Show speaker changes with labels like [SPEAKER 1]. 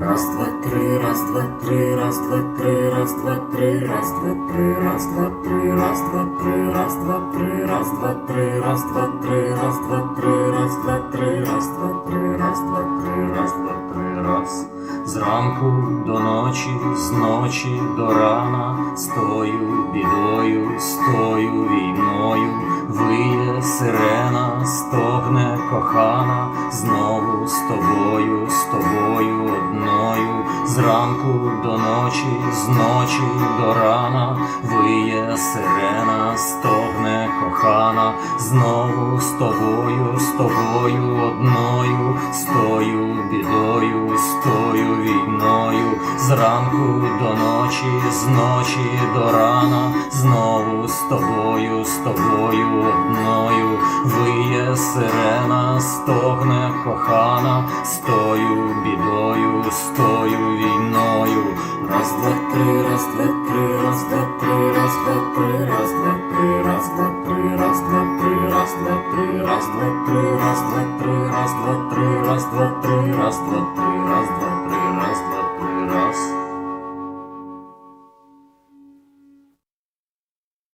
[SPEAKER 1] Раз, два, три, раз, два, три, раз, два, три, раз, два, три, раз, два, три, раз, два, три, раз, два, три, раз, два, три, раз, два, три, раз, два, три, раз, два, три, раз, два, три, раз, два, три, раз, два, три, раз, два, три, раз. Зранку до ночі, з ночі до рана, з тою бідою, з тою війною, виє сирена, стогне кохана, знову з тобою, зранку до ночі, з ночі до рана, виє сирена, стогне кохана, знову з тобою, з тобою одною, з тою бідою, з тою війною, зранку до ночі, з ночі до рана, знову з тобою, з тобою одною, виє сирена, стогне кохана, з тою бідою, з тою війною. Раз, два, три, раз, два, три, раз, два, три, раз, два, три, раз, два, три, раз, два, три, раз, два, три, раз, два, три, раз, два, три, раз, два, три, раз, два, три, раз, два, три, раз, два, три, раз, два,